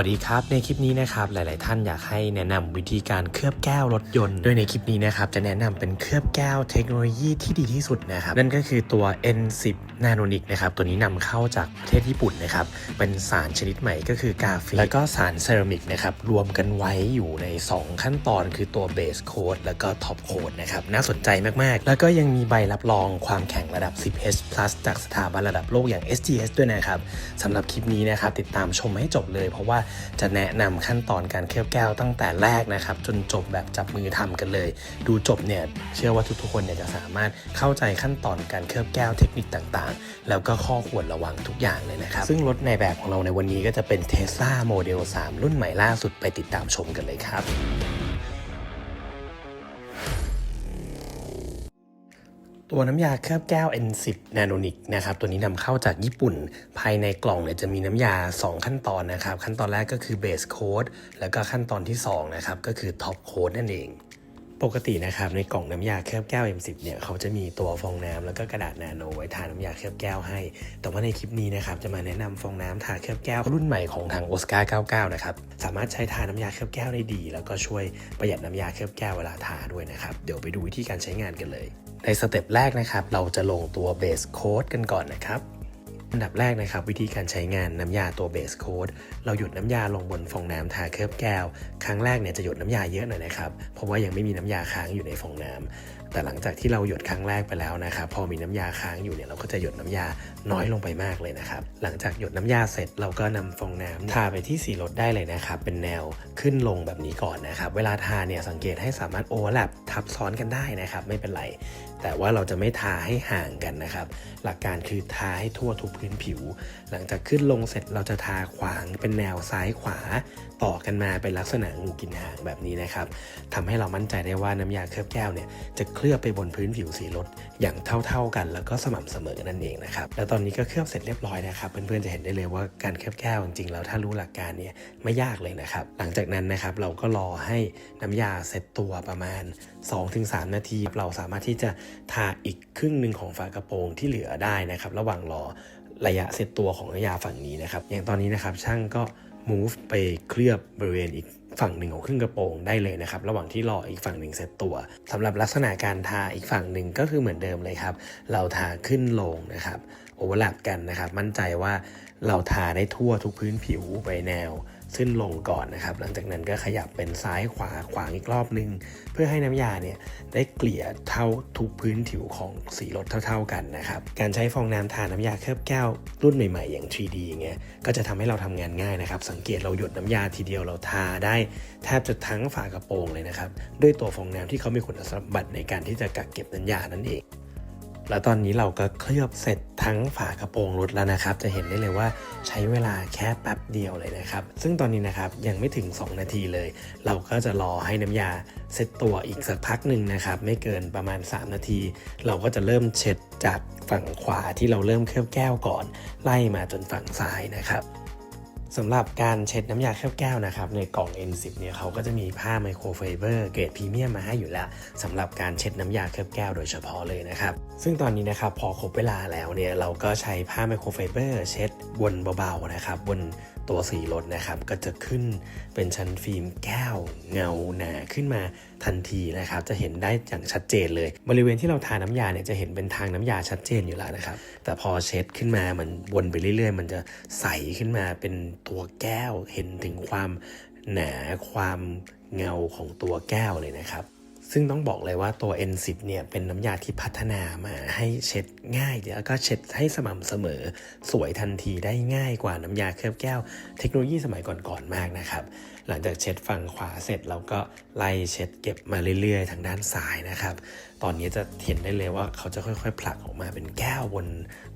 วัสดีครับในคลิปนี้นะครับหลาย ๆ ท่านอยากให้แนะนำวิธีการเคลือบแก้วรถยนต์โดยในคลิปนี้นะครับจะแนะนำเป็นเคลือบแก้วเทคโนโลยีที่ดีที่สุดนะครับนั่นก็คือตัว N10 Nanonic นะครับตัวนี้นำเข้าจากประเทศญี่ปุ่นนะครับเป็นสารชนิดใหม่ก็คือกาฟีแล้วก็สารเซรามิกนะครับรวมกันไว้อยู่ใน 2 ขั้นตอนคือตัวเบสโค้ดแล้วก็ท็อปโค้ดนะครับน่าสนใจมาก ๆ แล้วก็ยังมีใบรับรองความแข็งระดับ 10H+ จากสถาบันระดับโลกอย่าง SGS ด้วยนะครับสำหรับคลิปนี้นะครับติดตามชมให้จบเลยเพราะว่าจะแนะนำขั้นตอนการเคลือบแก้วตั้งแต่แรกนะครับ จนจบแบบจับมือทำกันเลย ดูจบเนี่ยเชื่อว่าทุกๆคนเนี่ยจะสามารถเข้าใจขั้นตอนการเคลือบแก้วเทคนิคต่างๆ แล้วก็ข้อควรระวังทุกอย่างเลยนะครับ ซึ่งรถในแบบของเราในวันนี้ก็จะเป็น Tesla Model 3 รุ่นใหม่ล่าสุดไปติดตามชมกันเลยครับ ตัวน้ำยาเคลือบแก้ว N10 Nanonic นะครับ ตัวนี้นำเข้าจากญี่ปุ่น ภายในกล่องเนี่ยจะมีน้ำยา 2 ขั้นตอนนะครับ ขั้นตอนแรกก็คือ Base Coat แล้วก็ขั้นตอนที่2นะครับ ก็คือ Top Coat นั่นเอง ปกตินะครับ ในกล่องน้ำยาเคลือบแก้ว M10 เนี่ยเขาจะมีตัวฟองน้ำแล้วก็กระดาษนาโนไว้ทาน้ำยาเคลือบแก้วให้ แต่ว่าในคลิปนี้นะครับจะมาแนะนำฟองน้ำทาเคลือบแก้วรุ่นใหม่ของทาง o s c a r 99 นะครับ สามารถใช้ทาน้ำยาเคลือบแก้วได้ดี แล้วก็ช่วยประหยัดน้ำยาเคลือบแก้วเวลาทาด้วยนะครับ เดี๋ยวไปดูวิธีการใช้งานกันเลย ในสเต็ปแรกนะครับ เราจะลงตัวเบสโค้ดกันก่อนนะครับ อันดับแรกนะครับวิธีการใช้งานน้ำยาตัวเบสโค้ดเราหยดน้ำยาลงบนฟองน้ำทาเคลือบแก้ว ครั้งแรกเนี่ยจะหยดน้ำยาเยอะหน่อยนะครับ เพราะว่ายังไม่มีน้ำยาค้างอยู่ในฟองน้ำแต่หลังจากที่เราหยดครั้งแรกไปแล้วนะครับพอมีน้ำยาค้างอยู่เนี่ยเราก็จะหยดน้ำยาน้อยลงไปมากเลยนะครับหลังจากหยดน้ำยาเสร็จเราก็นำฟองน้ำทาไปที่สีรถได้เลยนะครับเป็นแนวขึ้นลงแบบนี้ก่อนนะครับเวลาทาเนี่ยสังเกตให้สามารถโอเวอร์แลปทับซ้อนกันได้นะครับไม่เป็นไรแต่ว่าเราจะไม่ทาให้ห่างกันนะครับ หลักการคือทาให้ทั่วทุกพื้นผิว หลังจากขึ้นลงเสร็จเราจะทาขวางเป็นแนวซ้ายขวา ต่อกันมาเป็นลักษณะงูกินหางแบบนี้นะครับทำให้เรามั่นใจได้ว่าน้ำยาเคลือบแก้วเนี่ยจะเคลือบไปบนพื้นผิวสีรถอย่างเท่าๆกัน แล้วก็สม่ำเสมอนั่นเองนะครับแล้วตอนนี้ก็เคลือบเสร็จเรียบร้อยนะครับ เพื่อนๆจะเห็นได้เลยว่าการเคลือบแก้วจริงๆแล้วถ้ารู้หลักการเนี่ยไม่ยากเลยนะครับ หลังจากนั้นนะครับเราก็รอให้น้ำยาเสร็จตัวประมาณ 2-3 นาที เราสามารถที่จะทาอีกครึ่งหนึ่งของฝากระโปรงที่เหลือได้นะครับ ระหว่างรอระยะเสร็จตัวของยาฝั่งนี้นะครับ อย่างตอนนี้นะครับช่างก็ move ไปเคลือบบริเวณอีกฝั่งหนึ่งของครึ่งกระโปรงได้เลยนะครับ ระหว่างที่รออีกฝั่งหนึ่งเสร็จตัวสำหรับลักษณะการทาอีกฝั่งหนึ่งก็คือเหมือนเดิมเลยครับ เราทาขึ้นลงนะครับโอเวอร์แลปกันนะครับ มั่นใจว่าเราทาได้ทั่วทุกพื้นผิวไปแนว ขึ้นลงก่อนนะครับ หลังจากนั้นก็ขยับเป็นซ้ายขวาขวางอีกรอบนึง เพื่อให้น้ำยาเนี่ยได้เกลี่ยเท่าทุกพื้นผิวของสีรถเท่า ๆกันนะครับ การใช้ฟองน้ำทาน้ำยาเคลือบแก้วรุ่นใหม่ๆ อย่าง 3D เงี้ยก็จะทำให้เราทำงานง่ายนะครับ สังเกตเราหยดน้ำยาทีเดียวเราทาได้แทบจะทั้งฝากระโปรงเลยนะครับ ด้วยตัวฟองน้ำที่เขามีคุณสมบัติในการที่จะกักเก็บน้ำยานั่นเอง แล้วตอนนี้เราก็เคลือบเสร็จทั้งฝากระโปรงรถแล้วนะครับ จะเห็นได้เลยว่าใช้เวลาแค่แป๊บเดียวเลยนะครับ ซึ่งตอนนี้นะครับยังไม่ถึง 2 นาทีเลย เราก็จะรอให้น้ำยาเซตตัวอีกสักพักหนึ่งนะครับ ไม่เกินประมาณ 3 นาที เราก็จะเริ่มเช็ดจากฝั่งขวาที่เราเริ่มเคลือบแก้วก่อน ไล่มาจนฝั่งซ้ายนะครับ สำหรับการเช็ดน้ำยาเคลือบแก้วนะครับในกล่อง N10 เนี่ยเขาก็จะมีผ้าไมโครไฟเบอร์เกรดพรีเมียมมาให้อยู่แล้วสำหรับการเช็ดน้ำยาเคลือบแก้วโดยเฉพาะเลยนะครับ ซึ่งตอนนี้นะครับพอครบเวลาแล้วเนี่ยเราก็ใช้ผ้าไมโครไฟเบอร์เช็ดบนเบาๆนะครับบน ตัวสีรถนะครับก็จะขึ้นเป็นชั้นฟิล์มแก้วเงาหนาขึ้นมาทันทีนะครับ จะเห็นได้อย่างชัดเจนเลย บริเวณที่เราทาน้ำยาเนี่ยจะเห็นเป็นทางน้ำยาชัดเจนอยู่แล้วนะครับ แต่พอเช็ดขึ้นมามันวนไปเรื่อย ๆ มันจะใสขึ้นมาเป็นตัวแก้วเห็นถึงความหนาความเงาของตัวแก้วเลยนะครับ ซึ่งต้องบอกเลยว่าตัว N10 เนี่ยเป็นน้ำยาที่พัฒนามาให้เช็ดง่ายแล้วก็เช็ดให้สม่ำเสมอ สวยทันทีได้ง่ายกว่าน้ำยาเคลือบแก้ว เทคโนโลยีสมัยก่อนๆมากนะครับ หลังจากเช็ดฝั่งขวาเสร็จเราก็ไล่เช็ดเก็บมาเรื่อยๆ ทางด้านซ้ายนะครับ ตอนนี้จะเห็นได้เลยว่าเขาจะค่อยๆผลักออกมาเป็นแก้วบน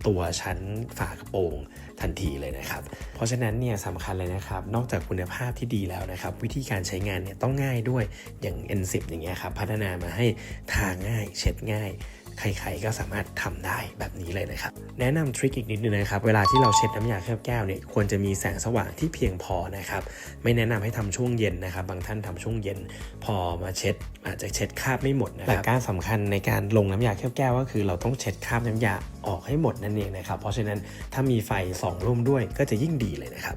ตัวชั้นฝากระโปรงทันทีเลยนะครับ เพราะฉะนั้นเนี่ยสำคัญเลยนะครับ นอกจากคุณภาพที่ดีแล้วนะครับ วิธีการใช้งานเนี่ยต้องง่ายด้วยอย่าง N10 อย่างเงี้ยครับ พัฒนามาให้ทาง่าย เช็ดง่าย ใครๆก็สามารถทำได้แบบนี้เลยนะครับ แนะนำทริคอีกนิดนึงนะครับ เวลาที่เราเช็ดน้ำยาเคลือบแก้วเนี่ยควรจะมีแสงสว่างที่เพียงพอนะครับ ไม่แนะนำให้ทำช่วงเย็นนะครับ บางท่านทำช่วงเย็น พอมาเช็ดอาจจะเช็ดคราบไม่หมดนะครับหลักการสำคัญในการลงน้ำยาเคลือบแก้วก็คือเราต้องเช็ดคราบน้ำยาออกให้หมดนั่นเองนะครับ เพราะฉะนั้นถ้ามีไฟส่องร่วมด้วยก็จะยิ่งดีเลยนะครับ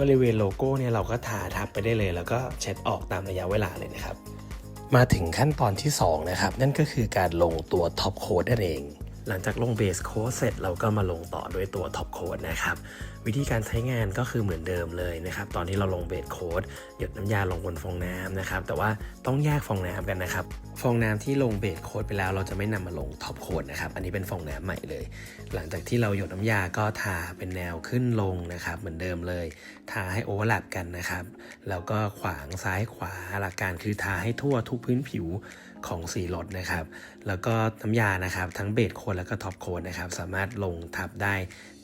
บริเวณโลโก้เนี่ยเราก็ทาทับไปได้เลย แล้วก็เช็ดออกตามระยะเวลาเลยนะครับ มาถึงขั้นตอนที่ 2 นะครับ นั่นก็คือการลงตัวท็อปโค้ดนั่นเอง หลังจากลงเบสโค้ดเสร็จเราก็มาลงต่อด้วยตัวท็อปโค้ดนะครับ วิธีการใช้งานก็คือเหมือนเดิมเลยนะครับ ตอนที่เราลงเบสโค้ดหยดน้ำยาลงบนฟองน้ำนะครับ แต่ว่าต้องแยกฟองน้ำกันนะครับ ฟองน้ำที่ลงเบสโค้ดไปแล้วเราจะไม่นำมาลงท็อปโค้ดนะครับอันนี้เป็นฟองน้ำใหม่เลย หลังจากที่เราหยดน้ำยาก็ทาเป็นแนวขึ้นลงนะครับ เหมือนเดิมเลยทาให้โอเวอร์แลปกันนะครับ แล้วก็ขวางซ้ายขวาหลักการคือทาให้ทั่วทุกพื้นผิวของสีรถนะครับ แล้วก็น้ำยานะครับ ทั้งเบสโคนแล้วก็ท็อปโคนนะครับ สามารถลงทับได้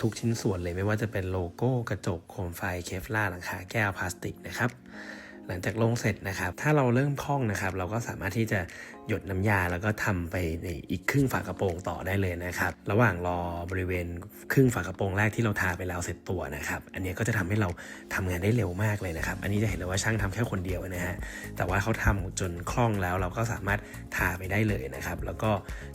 ทุกชิ้นส่วนเลยไม่ว่าจะเป็นโลโก้กระจกโคมไฟเคฟลาร์หลังคาแก้วพลาสติกนะครับ หลังจากลงเสร็จนะครับ ถ้าเราเริ่มคล่องนะครับ เราก็สามารถที่จะ หยดน้ำยาแล้วก็ทำไปในอีกครึ่งฝากระโปรงต่อได้เลยนะครับ ระหว่างรอบริเวณครึ่งฝากระโปรงแรกที่เราทาไปแล้วเสร็จตัวนะครับ อันนี้ก็จะทำให้เราทำงานได้เร็วมากเลยนะครับ อันนี้จะเห็นเลยว่าช่างทำแค่คนเดียวนะฮะ แต่ว่าเขาทำจนคล่องแล้วเราก็สามารถทาไปได้เลยนะครับ แล้วก็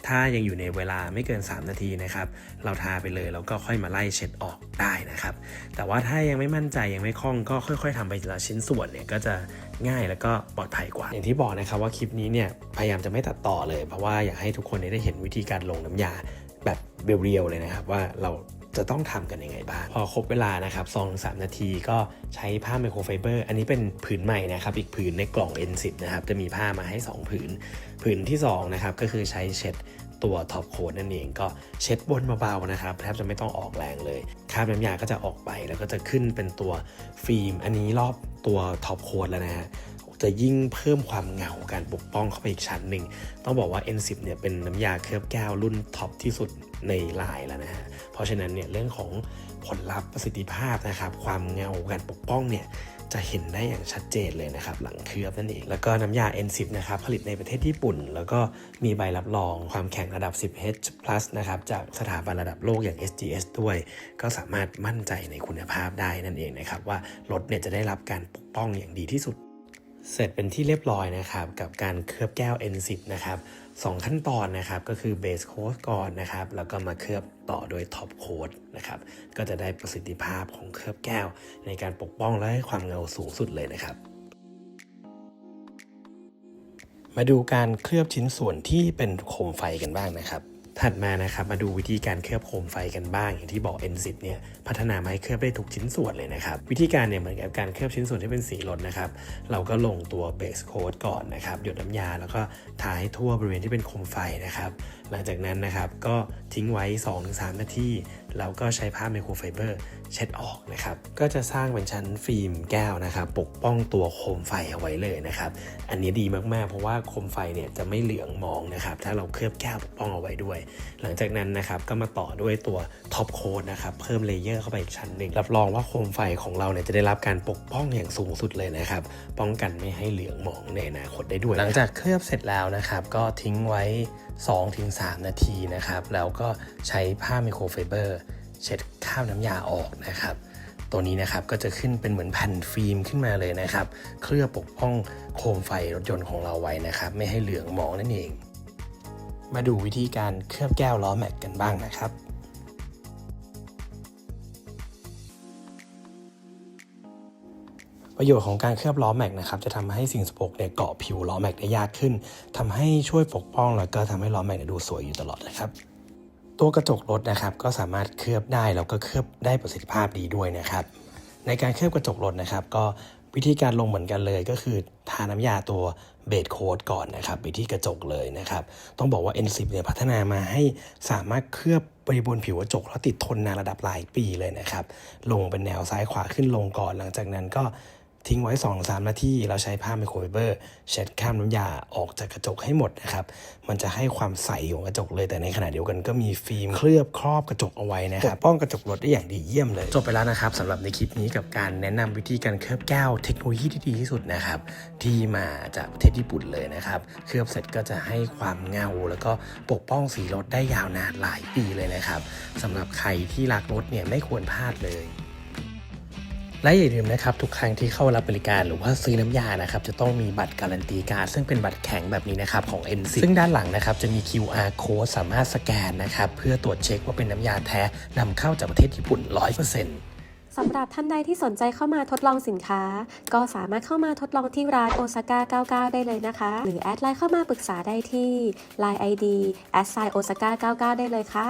ถ้ายังอยู่ในเวลาไม่เกิน 3 นาทีนะครับ เราทาไปเลยแล้วก็ค่อยมาไล่เช็ดออกได้นะครับ แต่ว่าถ้ายังไม่มั่นใจยังไม่คล่องก็ค่อย ๆทำไปทีละชิ้นส่วนเนี่ยก็จะ ง่ายแล้วก็ปลอดภัยกว่า อย่างที่บอกนะครับว่าคลิปนี้เนี่ยพยายามจะไม่ตัดต่อเลย เพราะว่าอยากให้ทุกคนได้เห็นวิธีการลงน้ำยาแบบเรียวๆเลยนะครับว่าเราจะต้องทำกันยังไงบ้าง พอครบเวลานะครับ2องสนาทีก็ใช้ผ้าไมโครไฟเบอร์ อันนี้เป็นผืนใหม่นะครับ อีกผืนในกล่อง N10 นะครับ จะมีผ้ามาให้ 2 ผืน ผืนที่ 2 นะครับ ก็คือใช้เช็ด ตัวท็อปโค้ดนั่นเองก็เช็ดบนเบาๆนะครับแทบจะไม่ต้องออกแรงเลยคราบน้ำยาก็จะออกไปแล้วก็จะขึ้นเป็นตัวฟิล์ม อันนี้รอบตัวท็อปโค้ดแล้วนะฮะจะยิ่งเพิ่มความเงาการปกป้องเข้าไปอีกชั้นหนึ่ง ต้องบอกว่า N10 เนี่ยเป็นน้ำยาเคลือบแก้วรุ่นท็อปที่สุดในลายแล้วนะฮะ เพราะฉะนั้นเนี่ยเรื่องของผลลัพธ์ประสิทธิภาพนะครับ ความเงาการปกป้องเนี่ย จะเห็นได้อย่างชัดเจนเลยนะครับหลังเคลือบนั่นเองแล้วก็น้ำยา N10 นะครับผลิตในประเทศญี่ปุ่น แล้วก็มีใบรับรองความแข็งระดับ 10H+ นะครับจากสถาบันระดับโลกอย่าง SGS ด้วย ก็สามารถมั่นใจในคุณภาพได้นั่นเองนะครับว่ารถเนี่ยจะได้รับการปกป้องอย่างดีที่สุด เสร็จเป็นที่เรียบร้อยนะครับ กับการเคลือบแก้ว N10 นะครับสองขั้นตอนนะครับก็คือเบสโค้ดก่อนนะครับ แล้วก็มาเคลือบต่อโดยท็อปโค้ดนะครับ ก็จะได้ประสิทธิภาพของเคลือบแก้ว ในการปกป้องและให้ความเงาสูงสุดเลยนะครับ มาดูการเคลือบชิ้นส่วนที่เป็นโคมไฟกันบ้างนะครับ ถัดมานะครับมาดูวิธีการเคลือบโคมไฟกันบ้าง อย่างที่บอก N10 เนี่ยพัฒนามาให้เคลือบได้ทุกชิ้นส่วนเลยนะครับ วิธีการเนี่ยเหมือนกับการเคลือบชิ้นส่วนที่เป็นสีรถนะครับ เราก็ลงตัวเบสโค้ดก่อนนะครับ หยดน้ำยาแล้วก็ทาให้ทั่วบริเวณที่เป็นโคมไฟนะครับ หลังจากนั้นนะครับก็ทิ้งไว้ 2-3 นาทีแล้วก็ใช้ผ้าไมโครไฟเบอร์ เช็ดออกนะครับ ก็จะสร้างเป็นชั้นฟิล์มแก้วนะครับ ปกป้องตัวโคมไฟเอาไว้เลยนะครับ อันนี้ดีมากๆ เพราะว่าโคมไฟเนี่ยจะไม่เหลืองมองนะครับ ถ้าเราเคลือบแก้วปกป้องเอาไว้ด้วย หลังจากนั้นนะครับก็มาต่อด้วยตัวท็อปโค้ดนะครับ เพิ่มเลเยอร์เข้าไปอีกชั้นหนึ่ง รับรองว่าโคมไฟของเราเนี่ยจะได้รับการปกป้องอย่างสูงสุดเลยนะครับ ป้องกันไม่ให้เหลืองมองในอนาคตได้ด้วย หลังจากเคลือบเสร็จแล้วนะครับ ก็ทิ้งไว้ 2-3 นาทีนะครับ แล้วก็ใช้ผ้าไมโครไฟเบอร์ เช็ดคราบน้ำยาออกนะครับ ตัวนี้นะครับก็จะขึ้นเป็นเหมือนแผ่นฟิล์มขึ้นมาเลยนะครับ เคลือบปกป้องโคมไฟรถยนต์ของเราไว้นะครับ ไม่ให้เหลืองหมองนั่นเอง มาดูวิธีการเคลือบแก้วล้อแม็กกันบ้างนะครับประโยชน์ของการเคลือบล้อแม็กนะครับจะทำให้สิ่งสกปรกเนี่ยเกาะผิวล้อแม็กได้ยากขึ้นทำให้ช่วยปกป้องแล้วก็ทำให้ล้อแม็กเนี่ยดูสวยอยู่ตลอดนะครับ ตัวกระจกรถนะครับก็สามารถเคลือบได้แล้วก็เคลือบได้ประสิทธิภาพดีด้วยนะครับ ในการเคลือบกระจกรถนะครับ ก็วิธีการลงเหมือนกันเลยก็คือทาน้ำยาตัวเบสโค้ดก่อนนะครับไปที่กระจกเลยนะครับ ต้องบอกว่า N10 เนี่ยพัฒนามาให้สามารถเคลือบบริบนผิวกระจกแล้วติดทนนานระดับหลายปีเลยนะครับ ลงเป็นแนวซ้ายขวาขึ้นลงก่อน หลังจากนั้นก็ ทิ้งไว้ 2-3 นาทีเราใช้ผ้าไมโครไฟเบอร์เช็ดข้ามน้ำยาออกจากกระจกให้หมดนะครับ มันจะให้ความใสของกระจกเลยแต่ในขณะเดียวกันก็มีฟิล์มเคลือบครอบกระจกเอาไว้นะครับป้องกระจกรถได้อย่างดีเยี่ยมเลย จบไปแล้วนะครับสำหรับในคลิปนี้กับการแนะนำวิธีการเคลือบแก้วเทคโนโลยีที่ดีที่สุดนะครับที่มาจากประเทศญี่ปุ่นเลยนะครับเคลือบเสร็จก็จะให้ความเงา แล้วก็ปกป้องสีรถได้ยาวนานหลายปีเลยนะครับสำหรับใครที่รักรถเนี่ยไม่ควรพลาดเลย และอย่าลืมนะครับทุกครั้งที่เข้ารับบริการหรือว่าซื้อน้ำยานะครับจะต้องมีบัตรการันตีการดซึ่งเป็นบัตรแข็งแบบนี้นะครับของ NC ซึ่งด้านหลังนะครับจะมี QR code สามารถสแกนนะครับเพื่อตรวจเช็คว่าเป็นน้ำยาแท้นำเข้าจากประเทศญี่ปุ่น 100%สำหรับท่านใดที่สนใจเข้ามาทดลองสินค้า ก็สามารถเข้ามาทดลองที่ร้านโอซาก้า 99 ได้เลยนะคะ หรือแอดไลน์เข้ามาปรึกษาได้ที่ Line ID แอดไซโอซาก้า 99 ได้เลยค่ะ